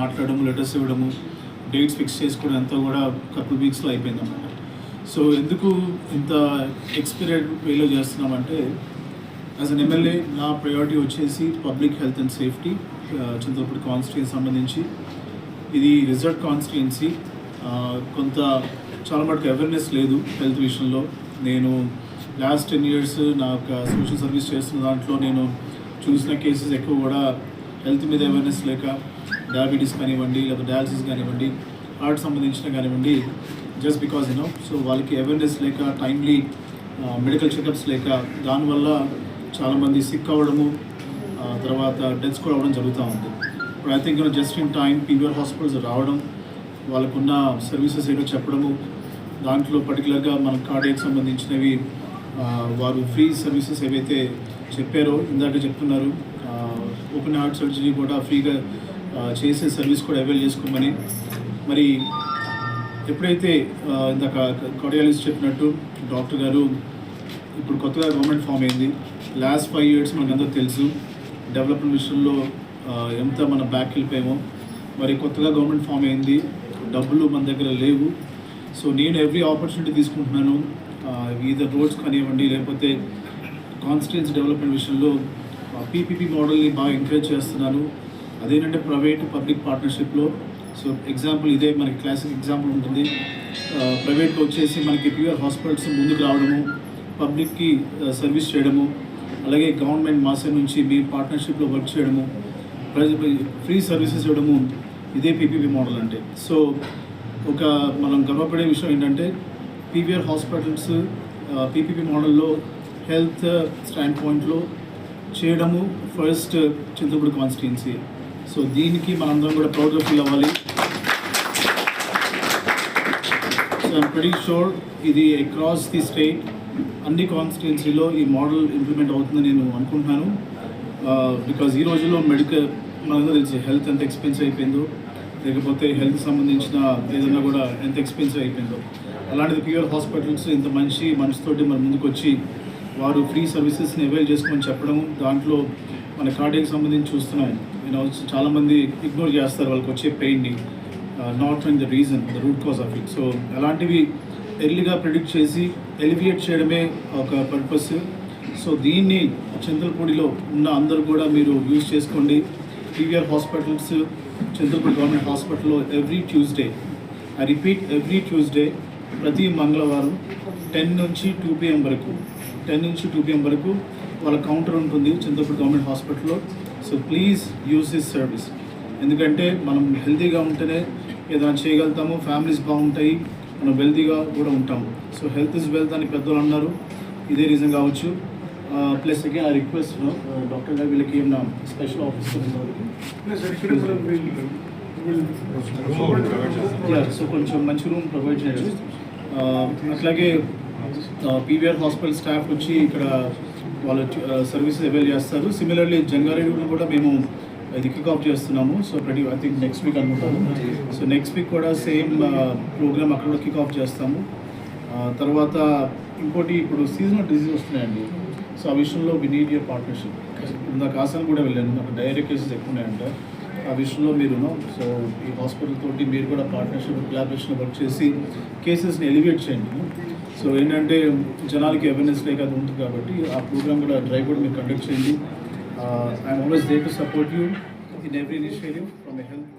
మాట్లాడడం లెటర్స్ ఇవ్వడము dates fix చేసుకోవడం అంతా కూడా కపుల్ వీక్స్లో అయిపోయిందన్నమాట. సో ఎందుకు ఇంత ఎక్స్పీరియడ్ వేలో చేస్తున్నామంటే యాజ్ అన్ ఎమ్మెల్యే నా ప్రయారిటీ వచ్చేసి public health and safety Chintalapudi constituency సంబంధించి. ఇది రిజర్ట్ కాన్స్టిట్యున్సీ కొంత చాలా మటుకు అవేర్నెస్ లేదు హెల్త్ విషయంలో. నేను లాస్ట్ టెన్ ఇయర్స్ నా యొక్క సోషల్ సర్వీస్ చేస్తున్న దాంట్లో నేను చూసిన కేసెస్ ఎక్కువ కూడా హెల్త్ మీద అవేర్నెస్ లేక డయాబెటీస్ కానివ్వండి లేకపోతే డయాలసిస్ కానివ్వండి హార్ట్ సంబంధించిన కానివ్వండి just because you know so వాళ్ళకి అవేర్నెస్ లేక టైమ్లీ మెడికల్ చెకప్స్ లేక దానివల్ల చాలామంది సిక్ అవ్వడము తర్వాత డెత్స్ కూడా అవ్వడం జరుగుతూ ఉంది. ఇప్పుడు I think just in time PVR hospitals రావడం వాళ్ళకున్న సర్వీసెస్ ఏదో చెప్పడము దాంట్లో పర్టికులర్గా మన కార్డియక్ సంబంధించినవి వారు ఫ్రీ సర్వీసెస్ ఏవైతే చెప్పారో ఇందాక చెప్తున్నారు ఓపెన్ హార్ట్ సర్జరీ కూడా ఫ్రీగా చేసే సర్వీస్ కూడా అవైల్ చేసుకోమని. మరి ఎప్పుడైతే ఇందాక కార్డియాలజిస్ట్ చెప్పినట్టు డాక్టర్ గారు ఇప్పుడు కొత్తగా గవర్నమెంట్ ఫామ్ అయింది. లాస్ట్ ఫైవ్ ఇయర్స్ మనకందరూ తెలుసు. డెవలప్మెంట్ విషయంలో ఎంత మన బ్యాక్ వెళ్ళిపోయామో. మరి కొత్తగా గవర్నమెంట్ ఫామ్ అయింది. డబ్బులు మన దగ్గర లేవు. సో నేను ఎవ్రీ ఆపర్చునిటీ తీసుకుంటున్నాను. ఈదర్ రోడ్స్ కానివ్వండి లేకపోతే కాన్స్టిట్యూన్స్ డెవలప్మెంట్ విషయంలో పీపీపీ మోడల్ని బాగా ఎంకరేజ్ చేస్తున్నాను. అదేంటంటే ప్రైవేట్ పబ్లిక్ పార్ట్నర్షిప్లో సో ఎగ్జాంపుల్ ఇదే మనకి క్లాసిక్ ఎగ్జాంపుల్ ఉంటుంది. ప్రైవేట్లో వచ్చేసి మనకి ప్యూర్ హాస్పిటల్స్ ముందుకు రావడము పబ్లిక్కి సర్వీస్ చేయడము అలాగే గవర్నమెంట్ మాసే నుంచి మీ పార్ట్నర్షిప్లో వర్క్ చేయడము ఫ్రీ సర్వీసెస్ ఇవ్వడము ఇదే పీపీపీ మోడల్ అంటే. సో ఒక మనం గర్వపడే విషయం ఏంటంటే పీవీఆర్ హాస్పిటల్స్ పీపీపీ మోడల్లో హెల్త్ స్టాండ్ పాయింట్లో చేయడము ఫస్ట్ చింతపూడి కాన్స్టిట్యున్సీ సో దీనికి మనందరం కూడా ప్రౌడ్గా ఫీల్ అవ్వాలి. సో ఐమ్ ఇది అక్రాస్ ది స్టేట్ అన్ని కాన్స్టిట్యున్సీలో ఈ మోడల్ ఇంప్లిమెంట్ అవుతుందని నేను అనుకుంటున్నాను. Uh, బికాజ్ ఈ రోజుల్లో మెడికల్ మనందరూ తెలిసి హెల్త్ ఎంత ఎక్స్పెన్స్ అయిపోయిందో లేకపోతే హెల్త్ సంబంధించిన ఏదైనా కూడా ఎంత ఎక్స్పెన్సివ్ అయిపోయిందో. అలాంటిది ప్యూర్ హాస్పిటల్స్ ఇంత మంచి మనసుతోటి మన ముందుకు వచ్చి వారు ఫ్రీ సర్వీసెస్ని అవైల్ చేసుకొని చెప్పడం దాంట్లో మన కార్డియాకి సంబంధించి చూస్తున్నాం. నేను చాలామంది ఇగ్నోర్ చేస్తారు వాళ్ళకి వచ్చే పెయిన్ని not in the reason the root cause of it so అలాంటివి ఎర్లీగా ప్రిడిక్ట్ చేసి ఎలివియేట్ చేయడమే ఒక పర్పస్ సో దీన్ని చంద్రపూడిలో ఉన్న అందరూ కూడా మీరు యూజ్ చేసుకోండి. పీవీఆర్ హాస్పిటల్స్ చంద్రపూడి గవర్నమెంట్ హాస్పిటల్లో every Tuesday I repeat every Tuesday ప్రతి మంగళవారం టెన్ నుంచి టూ పిఎం వరకు టెన్ నుంచి టూ పిఎం వరకు వాళ్ళ కౌంటర్ ఉంటుంది చింతలపూడి గవర్నమెంట్ హాస్పిటల్లో. So please use this service. ఎందుకంటే మనం హెల్తీగా ఉంటేనే ఏదైనా చేయగలుగుతాము ఫ్యామిలీస్ బాగుంటాయి మనం వెల్తీగా కూడా ఉంటాము. సో హెల్త్ ఇస్ వెల్త్ అని పెద్దలు అన్నారు. ఇదే రీజన్ కావచ్చు. ప్లస్ అగైన్ ఆ రిక్వెస్ట్ డాక్టర్ గారు వీళ్ళకి ఏమన్నా స్పెషల్ ఆఫీసర్ సో కొంచెం మంచి రూమ్ ప్రొవైడ్ చేయొచ్చు. ఆ, అట్లాగే పీవీఆర్ హాస్పిటల్ స్టాఫ్ వచ్చి ఇక్కడ వాళ్ళ సర్వీసెస్ అవైల్ చేస్తారు. సిమిలర్లీ జంగారెడ్డిలో కూడా మేము ఇది కిక్ ఆఫ్ చేస్తున్నాము. సో ప్రతి ఐ థింక్ నెక్స్ట్ వీక్ అనుకుంటాను సో నెక్స్ట్ వీక్ కూడా సేమ్ ప్రోగ్రామ్ అక్కడ కూడా కిక్ ఆఫ్ చేస్తాము. తర్వాత ఇంకోటి ఇప్పుడు సీజనల్ డిసీజ్ వస్తున్నాయండి. సో ఆ విషయంలో వి నీడ్ యూర్ పార్ట్నర్షిప్ నాకు ఆసన్ కూడా వెళ్ళాను నాకు డైరెక్ట్ కేసెస్ ఎక్కువ ఉన్నాయంట ఆ విషయంలో మీరు సో ఈ హాస్పిటల్ తోటి మీరు కూడా పార్ట్నర్షిప్ కొలాబరేషన్ వర్క్ చేసి కేసెస్ని ఎలివేట్ చేయండి. సో ఏంటంటే జనాలకి అవేర్నెస్ లేక అది ఉంటుంది కాబట్టి ఆ ప్రోగ్రామ్ కూడా డ్రైవ్ కూడా మీరు కండక్ట్ చేయండి. I'm always there to support you in every initiative from a health